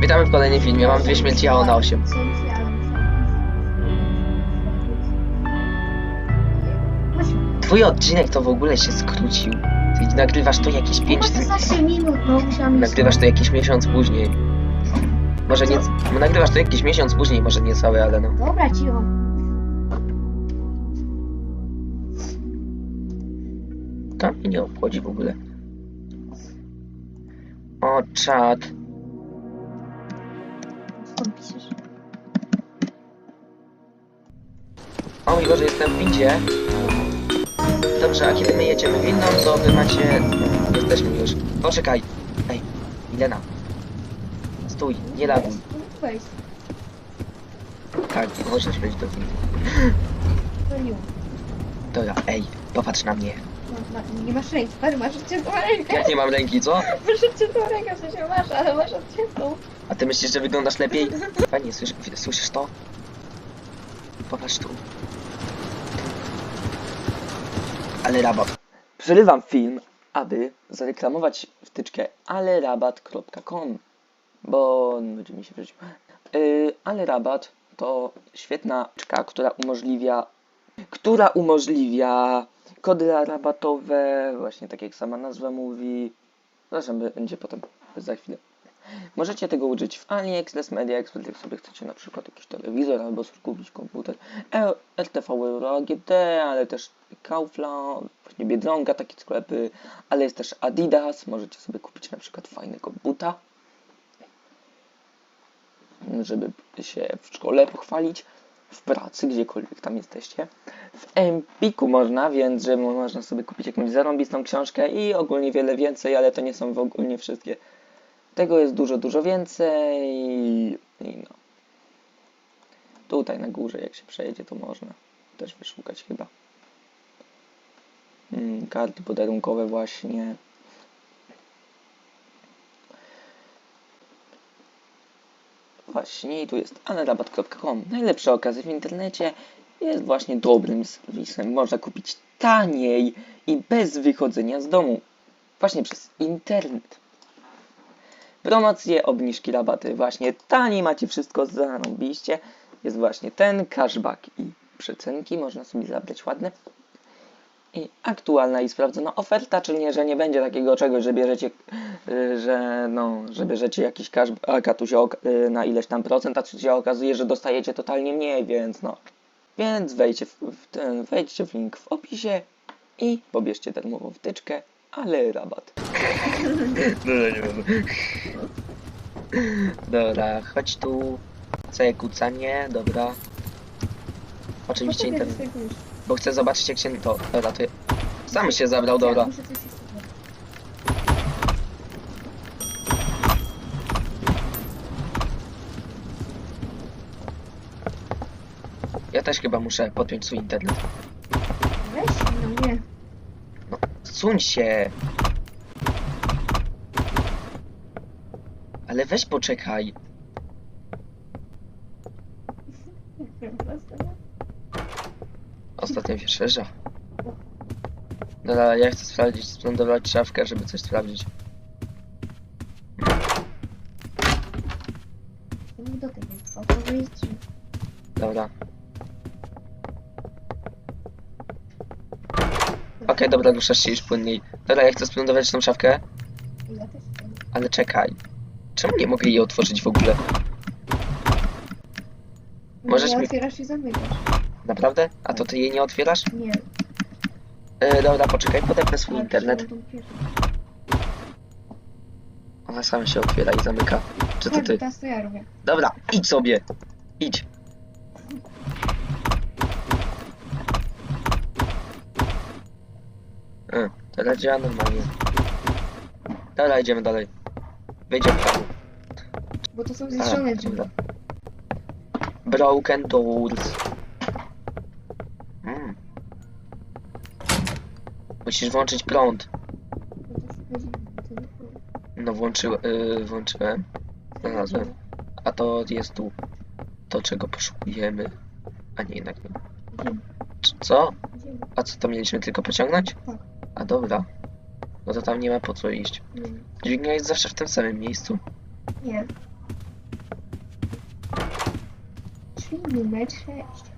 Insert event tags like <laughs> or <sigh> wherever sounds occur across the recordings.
Witamy w kolejnym filmie. Mam dwie śmierci, a ona osiem. Twój odcinek to w ogóle się skrócił. Ty nagrywasz to jakieś 5 15 minut, no musiałam Nagrywasz to jakiś miesiąc później. Może nie. No, nagrywasz to jakiś miesiąc później, może nie cały, ale no. Dobra, cicho. To mnie nie obchodzi w ogóle. O, czad. Co tam piszesz? O mój Boże, jestem w windzie. Dobrze, a kiedy my jedziemy windą, to wy macie... Jesteśmy już. Poczekaj. Ej, Milena. Stój, nie laguj. Weź, Tak, możesz wejść do windy. Dobra, ej, popatrz na mnie. No, no, Nie masz ręki, stary, masz odciętą rękę. Jak nie mam ręki, co? Masz odciętą rękę, w sensie masz, ale masz odciętą. A ty myślisz, że wyglądasz lepiej? Fajnie, słysz, słyszysz to? Popatrz tu. Ale rabat. Przerywam film, aby zareklamować wtyczkę alerabat.com bo będzie mi się wrzucił. Yy, ale rabat to świetna czka, która umożliwia która umożliwia kody rabatowe, właśnie tak jak sama nazwa mówi. Zresztą będzie potem za chwilę. Możecie tego użyć w AliExpress, Media Expert, jak sobie chcecie na przykład jakiś telewizor albo sobie kupić komputer. E- RTV Euro AGD, ale też Kaufland, właśnie Biedronka, takie sklepy, ale jest też Adidas, możecie sobie kupić na przykład fajnego buta, żeby się w szkole pochwalić, w pracy, gdziekolwiek tam jesteście. W Empiku można, więc że można sobie kupić jakąś zarąbistą książkę i ogólnie wiele więcej, ale to nie są w ogóle wszystkie tego jest dużo, dużo więcej. I no. Tutaj na górze, jak się przejedzie, to można też wyszukać chyba. Mm, karty podarunkowe właśnie. Właśnie tu jest anarabat.com. Najlepsze okazje w internecie jest właśnie dobrym serwisem. Można kupić taniej i bez wychodzenia z domu. Właśnie przez internet promocje, obniżki, rabaty. Właśnie taniej macie wszystko zarąbiście. Jest właśnie ten cashback i przecenki. Można sobie zabrać ładne. I aktualna i sprawdzona oferta, czyli nie, że nie będzie takiego czegoś, że bierzecie, y, że no, że bierzecie jakiś cashback, a tu się y, na ileś tam procent, a tu się okazuje, że dostajecie totalnie mniej, więc no. Więc wejdźcie w, w ten, wejdźcie w link w opisie i pobierzcie darmową wtyczkę, ale rabat. No, no nie wiem. Dobra, chodź tu. Całe kucanie, dobra. Oczywiście Poczekaj, internet, bo chcę zobaczyć jak się to... Dobra, to... Sam się zabrał, Ja dobra. muszę coś jeszcze zrobić. Ja też chyba muszę podpiąć swój internet. Weź, no nie. Suń się! Ale weź poczekaj. Ostatnio się szerza. Dobra, ja chcę sprawdzić, splądować szafkę, żeby coś sprawdzić. Dobra. Okej, dobra, ruszasz się już płynniej. Dobra, ja chcę splądować tą szafkę, ale czekaj. Czemu nie mogę jej otworzyć w ogóle? Możesz mi- otwierasz i zamykasz. Naprawdę? A to ty jej nie otwierasz? Nie. E, dobra, poczekaj, podepnę swój internet. Ona sama się otwiera i zamyka. Czy to ty? Dobra, idź sobie. Idź. Teraz działa normalnie. Dobra, idziemy dalej. Wejdziemy tam. Bo to są zniszczone drzwi. Broken doors. Mm. Musisz włączyć prąd. No włączyłem, yy, włączyłem. Znalazłem. A to jest tu to, czego poszukujemy. A nie, jednak nie. Co? A co, to mieliśmy tylko pociągnąć? Tak. A dobra. No to tam nie ma po co iść. Nie. Dźwignia jest zawsze w tym samym miejscu. Nie. numer 6.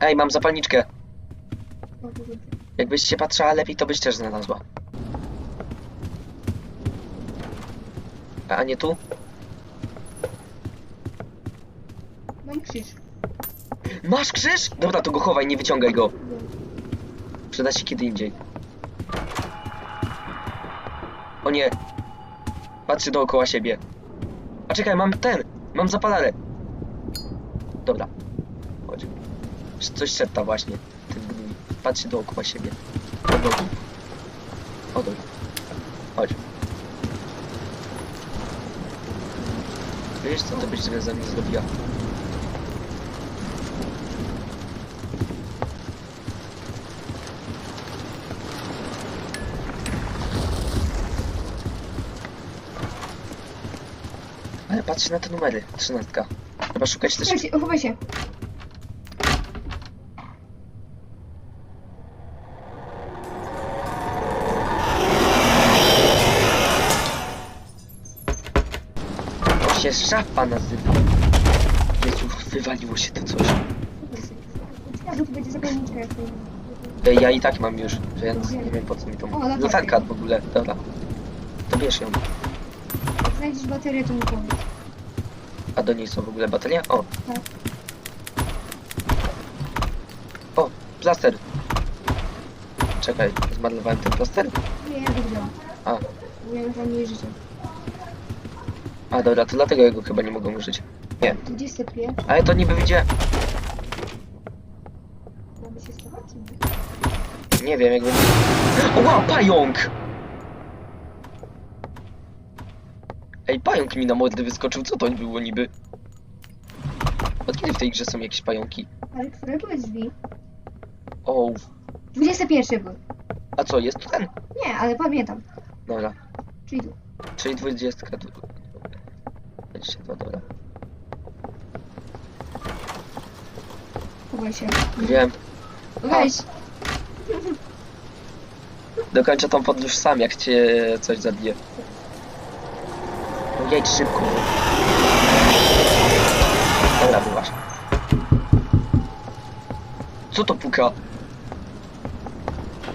Ej, mam zapalniczkę. O, kurde. Jakbyś się patrzyła lepiej, to byś też znalazła. A nie tu? Mam krzyż. Masz krzyż? Dobra, to go chowaj, nie wyciągaj go. No. Przyda się kiedy indziej. O nie. Patrzy dookoła siebie. A czekaj, mam ten. Mam zapalarę. Dobra. Chodź. Coś szepta właśnie. Ten. Patrzy dookoła siebie. Odol. Odol. Chodź. Wiesz co to byś źle ze mnie zrobiła? Ale patrz na te numery. Trzynastka. Trzeba szukać też... Się, chowaj się. To się szafa nazywa. Jezu, wywaliło się to coś. Chowaj się. Ja, bo tu będzie zapalniczka jak to... Ej, ja i tak mam już, ja nie wiem po co mi to... O, latarka. Latarka w ogóle, dobra. To bierz ją. Znajdziesz baterię, to mi powiedz. A do niej są w ogóle baterie? O. O, plaster. Czekaj, zmarnowałem ten plaster? Nie, ja. A, mam mniej życia. a dobra, to dlatego jego chyba nie mogą użyć. Nie, 21. ale to niby widzicie... Mamy się schować, nie? Nie wiem, jakby... O, wow, pająk! Ej, pająk mi na mordę wyskoczył, co to było niby? Od kiedy w tej grze są jakieś pająki? Ale które były drzwi? O, 21 były. a co, jest tu ten? Nie, ale pamiętam. Dobra, Czyli tu. czyli dwudziestka... tu- 22, dobra. Chowaj się. Wiem, Weź. dokończę tą podróż sam, jak cię coś zabije. Jedź szybko. Dobra, byłaś. Co to puka?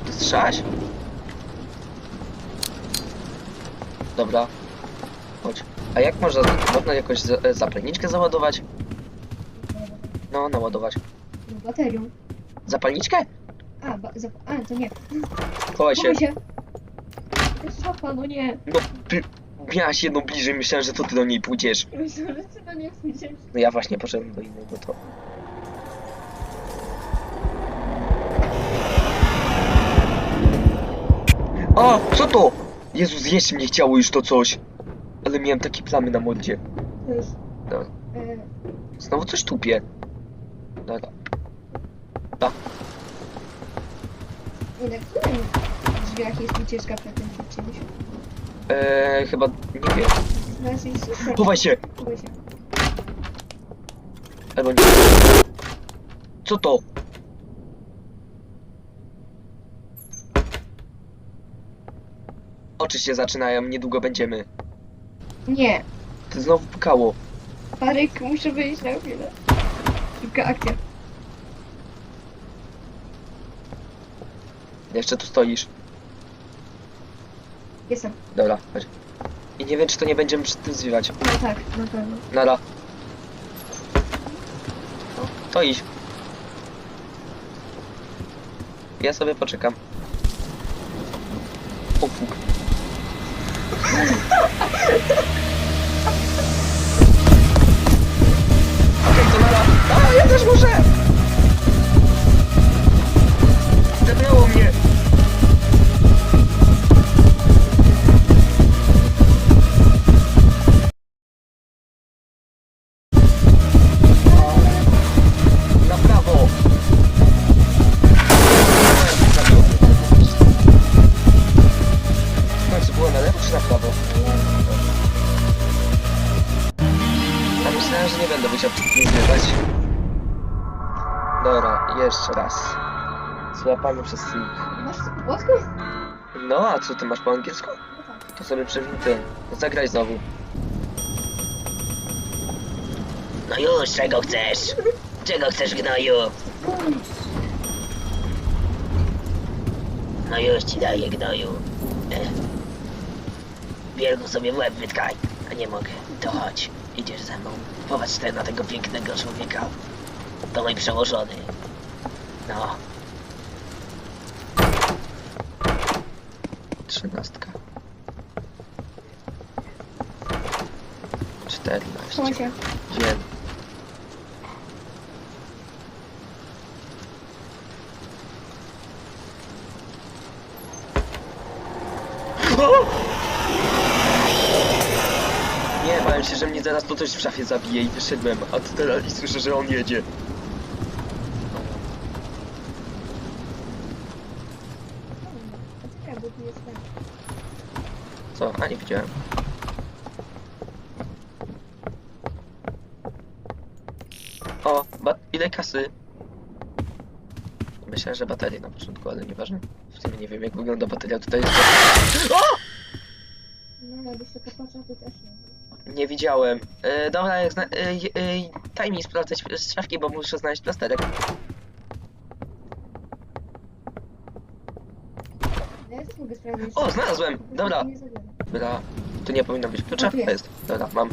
Ty strzelałeś? Dobra. Chodź. A jak można, można jakoś za, zapalniczkę załadować? No, naładować. No, baterią. Zapalniczkę? A, ba, za, a, to nie. Chowaj się. Chowaj się. To jest szafa, no nie. No, miałaś jedną bliżej, myślałem, że to ty do niej pójdziesz. Myślę, że ty do nie pójdziesz. No ja właśnie poszedłem do innego to. A, co to? Jezu, zjeść mnie chciało już to coś. Ale miałem takie plamy na jest... No, E, znowu coś tupie. Dobra. A, na którym drzwiach jest ucieczka tym przed czymś? Eee, chyba, nie wiem. Chowaj się! Albo nie. Co to? Oczy się zaczynają, niedługo będziemy. Nie. To znowu pukało. Paryk, muszę wyjść na chwilę. Szybka akcja. Jeszcze tu stoisz. Jestem. Dobra, chodź. I nie wiem, czy to nie będziemy przy tym zwiwać. No tak, na pewno. Nara. No, to idź. Ja sobie poczekam. O fuk. <laughs> Okej, to nara. A, ja też muszę! Złapany przez slik. Masz po polsku? No, a co ty masz po angielsku? No tak. To sobie przewin ty. Zagraj znowu. No już, czego chcesz? Czego chcesz, gnoju? No już ci daję, gnoju. Wielku sobie w łeb wytkaj. A nie mogę. To chodź. Idziesz ze mną. Popatrz ten na tego pięknego człowieka. To mój przełożony. No. Trzynastka. Czternaście. Wiem. Nie, bałem się, że mnie zaraz to coś w szafie zabije i wyszedłem, a tu teraz i słyszę, że on jedzie. Poczekaj, bo tu jest ten. Co? A nie widziałem. O, ile kasy? Myślałem, że baterie na początku, ale nieważne. W sumie nie wiem jak wygląda bateria tutaj jest. O! No, to też nie. Nie widziałem. E, dobra, jak zna... E, e, daj mi sprawdzać szafki, bo muszę znaleźć plasterek. No, ja też mogę sprawdzić. O, znalazłem! Dobra. nie. Dobra. Tu nie powinno być klucza? O, tu jest. Dobra, mam.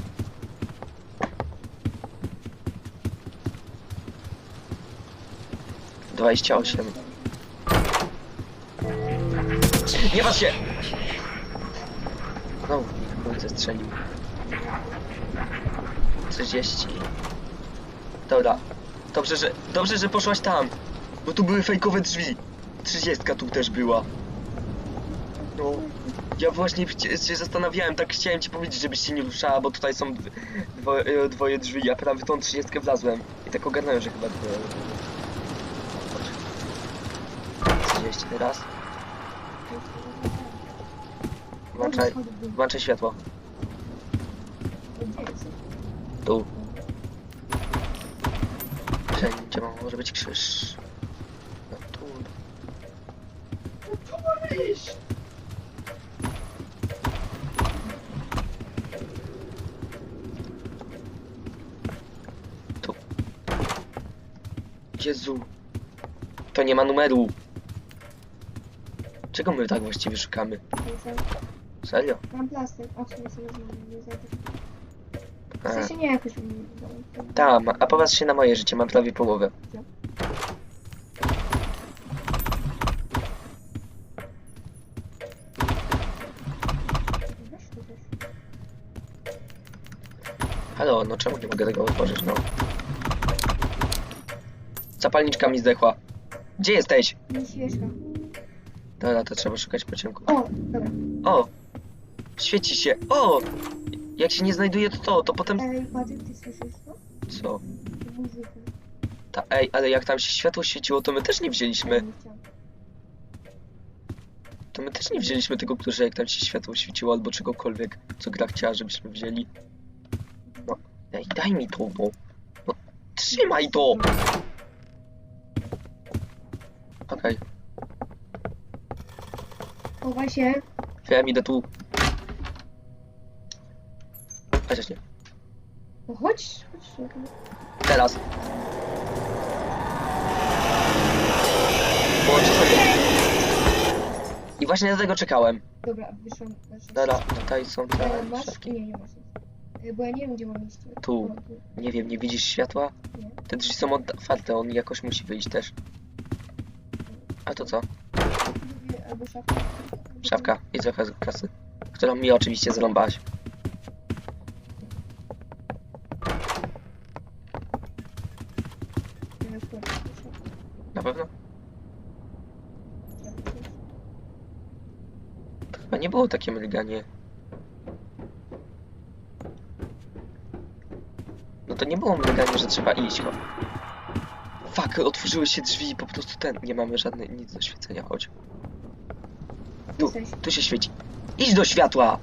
Dwadzieścia osiem. Nie patrz się! No, chuj zestrzelił. 30. Dobra. Dobrze, że, dobrze, że poszłaś tam. Bo tu były fejkowe drzwi. 30 tu też była. No. Ja właśnie się zastanawiałem, tak chciałem ci powiedzieć, żebyś się nie ruszała, bo tutaj są dw- dwo, e, dwoje drzwi, ja prawie tą 30 wlazłem. I tak ogarnąłem, że chyba dwoje. Patrz. 30 teraz. Włączaj, włączaj światło. Tu. Wszędzie może być krzyż. No tu. Tu. Jezu. To nie ma numeru. Czego my tak właściwie szukamy? Serio? Mam plaster. O, sobie sobie znajdę. W sensie nie jakoś... tam, a popatrz się na moje życie, mam prawie połowę. Halo, no czemu nie mogę tego otworzyć, no? Zapalniczka mi zdechła. Gdzie jesteś? Nie świeczka. Dobra, to trzeba szukać po ciemku. O, dobra. O! Świeci się. O! Jak się nie znajduje to to, to potem... Ej, Patryk, ty słyszysz to? Co? Muzykę. Ta, ej, ale jak tam się światło świeciło, to my też nie wzięliśmy. To my też nie wzięliśmy tego klucza, jak tam się światło świeciło, albo czegokolwiek, co gra chciała, żebyśmy wzięli. No, ej, daj mi to, no. No, trzymaj to! Okej, Chowaj się. wiem, idę tu. Chociaż nie. No chodź, chodź. Teraz. Połączę sobie. I właśnie na tego czekałem. Dobra, wyszłam. wyszłam. Dobra, tutaj są E, te masz? szafki. Nie, nie masz. E, Bo ja nie wiem, gdzie mam iść. Tu. O. Nie wiem, nie widzisz światła? Nie. Te drzwi są otwarte, on jakoś musi wyjść też. A to co? Albo szafka. Szafka i trochę kasy. Którą mi oczywiście zrąbałaś. Na pewno? To chyba nie było takie mryganie. No to nie było mryganie, że trzeba iść. Ho. Fuck, otworzyły się drzwi i po prostu ten. Nie mamy żadnej nic do świecenia, chodź. Tu, tu się świeci. Idź do światła!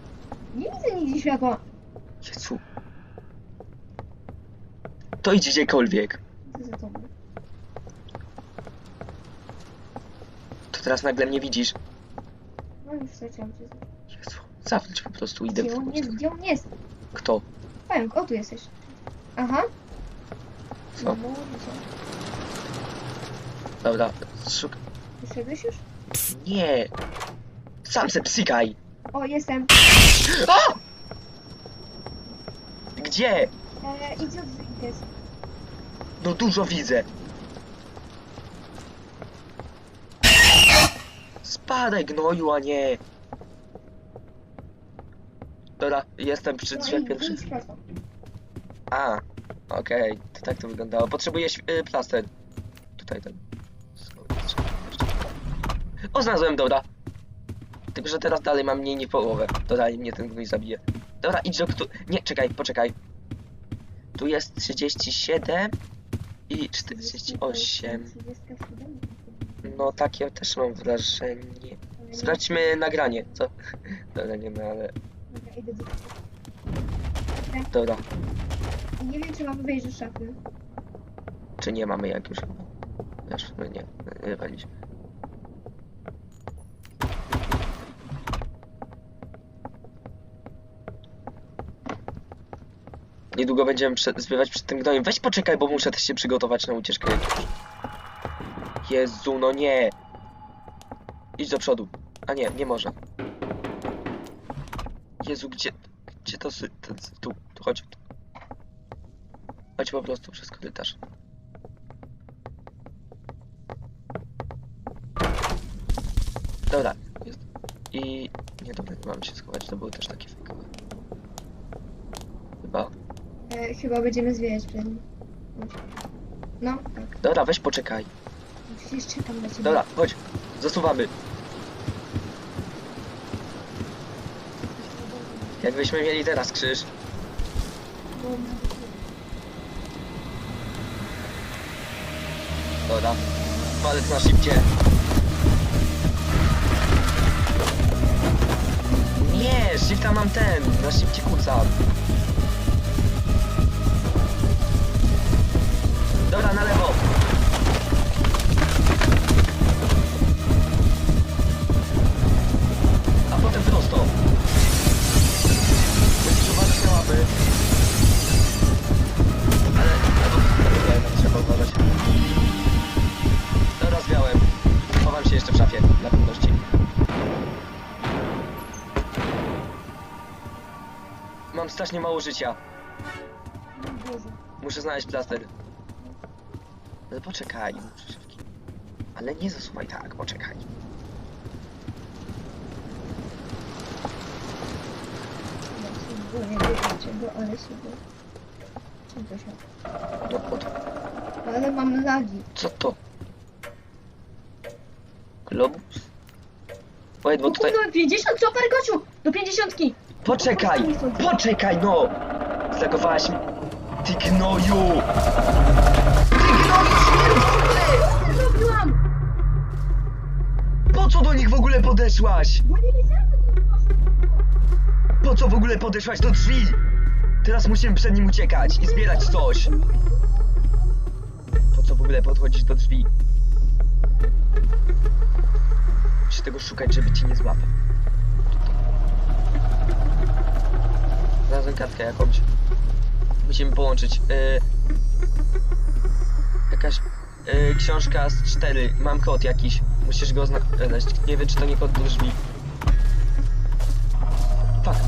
Nie widzę nigdzie światła. Jezu. To idź gdziekolwiek. Co za tobą? To teraz nagle mnie widzisz. No już zaczęłam cię. Jezu. Zawróć po prostu, idę Gdzie w on drugą jest? stronę. Gdzie on jest? Kto? Pająk, o tu jesteś. Aha. Co? No, widzę. Dobra, szuk... Wyszedłeś już? Nie! Sam se psykaj! O, jestem. A! Gdzie? E, idź od drzwi jest. No dużo widzę. Spadaj gnoju, a nie. Dobra, jestem przy No drzwiach i pierwszych. idź prosto. A, okej, to tak to wyglądało. Potrzebuję y, plaster. Tutaj ten. O, znalazłem, dobra. Tylko, że teraz dalej mam mniej niż połowę. To dalej mnie ten gnój zabije. Dobra, idź do kto... Nie, czekaj, poczekaj. Tu jest 37 i 48. 37. No, takie też mam wrażenie. Sprawdźmy nagranie, co? <laughs> Dobra, nie no, ale... Dobra, Nie wiem, czy mam do szafy. czy nie mamy jak już? Wiesz, no nie, nie walić. Niedługo będziemy prze- zbywać przed tym gnojem. Weź poczekaj, bo muszę też się przygotować na ucieczkę. Jezu, no nie! Idź do przodu. A nie, nie może. Jezu, gdzie... Gdzie to... sy- to tu, tu, chodź. Chodź po prostu przez korytarz. Dobra, jest. I... Nie, dobra, nie mamy się schować, to były też takie fejkowe. Chyba. E, chyba będziemy zwijać przed nim. No, tak. Dobra, weź poczekaj. Przecież czekam na ciebie. Dobra, chodź. Zasuwamy. Jakbyśmy mieli teraz krzyż. Dobra. Palec na szybcie. Nie, shifta mam ten. Na szybcie kucam. Dobra, na lewo. A potem prosto. Uważać na łapy. Ale... Nie, no, trzeba uważać. Dobra, zwiałem. Chowam się jeszcze w szafie, dla pewności. Mam strasznie mało życia. Muszę znaleźć plaster. Ale poczekaj, muszę szybki. Ale nie zasuwaj tak, poczekaj. Boję, boję czego, ale się. Co od... Ale mam lagi. Co to? Globus? Wait, bo tutaj... Kupnąłem 50, super gociu! Do 50! Poczekaj! Poczekaj, no! Zagowałaś mi... Ty gnoju! Ty gnoju śmierdzony! Zrobiłam! Po co do nich w ogóle podeszłaś? Bo nie wiedziałem, że to jest Po co w ogóle podeszłaś do drzwi? Teraz musimy przed nim uciekać i zbierać coś. Po co w ogóle podchodzisz do drzwi? Musisz tego szukać, żeby cię nie złapał. Znalazłem kartkę jakąś. Musimy połączyć. Yy, jakaś yy, książka z 4. Mam kod jakiś. Musisz go znaleźć. Nie wiem, czy to nie do drzwi. Fuck.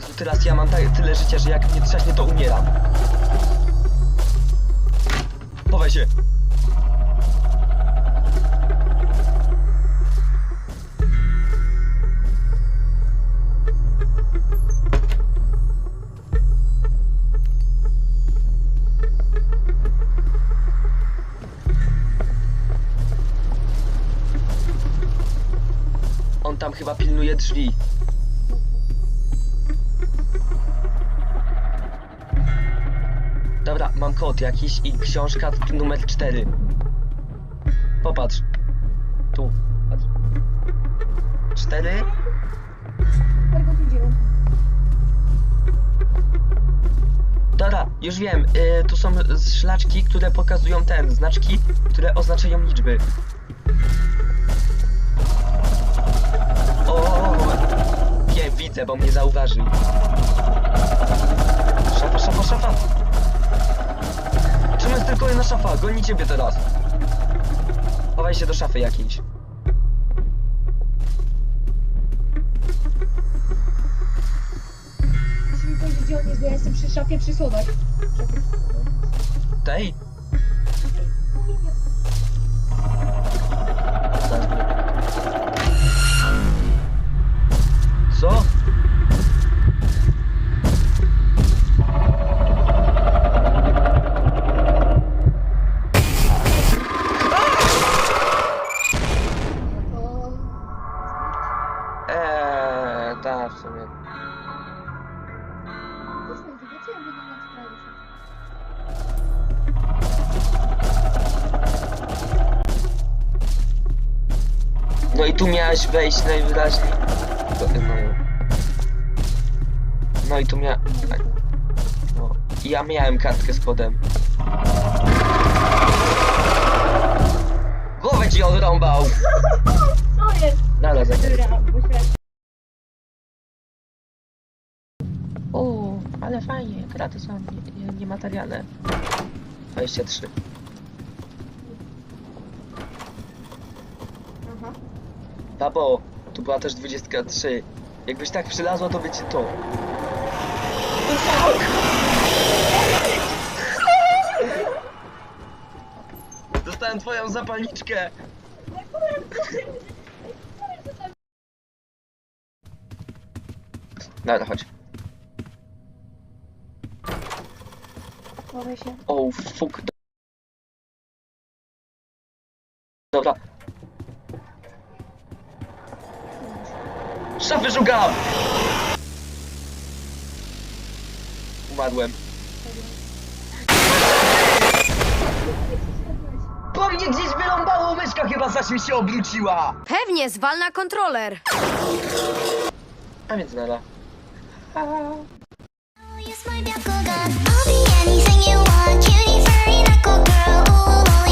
Jezu, teraz ja mam tak, tyle życia, że jak mnie trzaśnie, to umieram. Chowaj się. Chyba pilnuje drzwi. Dobra, mam kod jakiś i książka numer 4. Popatrz. Tu. Patrz. 4. Super gociu 9. Dobra, już wiem. Y, tu są szlaczki, które pokazują ten, znaczki, które oznaczają liczby. widzę, bo mnie zauważył. Szafa, szafa, szafa! Czemu jest tylko jedna szafa? Goni ciebie teraz! Chowaj się do szafy jakiejś. Proszę mi powiedzieć, gdzie on jest, bo ja jestem przy szafie przy. Tej? Miałeś wejść najwyraźniej. To- No, no i tu mia... No. i Ja miałem kartkę z kodem. Głowę ci odrąbał! Co <laughs> jest? Nara się... O, ale fajnie, kraty są nie- nie- niematerialne. 23. Papo, tu była też 23. Jakbyś tak przylazła, to by ci to. Dostałem twoją zapalniczkę. Dobra, chodź. Się. O, fuck. Dobra. Co wyżugam? Umarłem. Po mnie gdzieś wyląbało myszka chyba zaś mi się obróciła. Pewnie zwal na kontroler. A więc nara. My girl, I'll be anything you want, cutie furry knuckle girl. Ooh,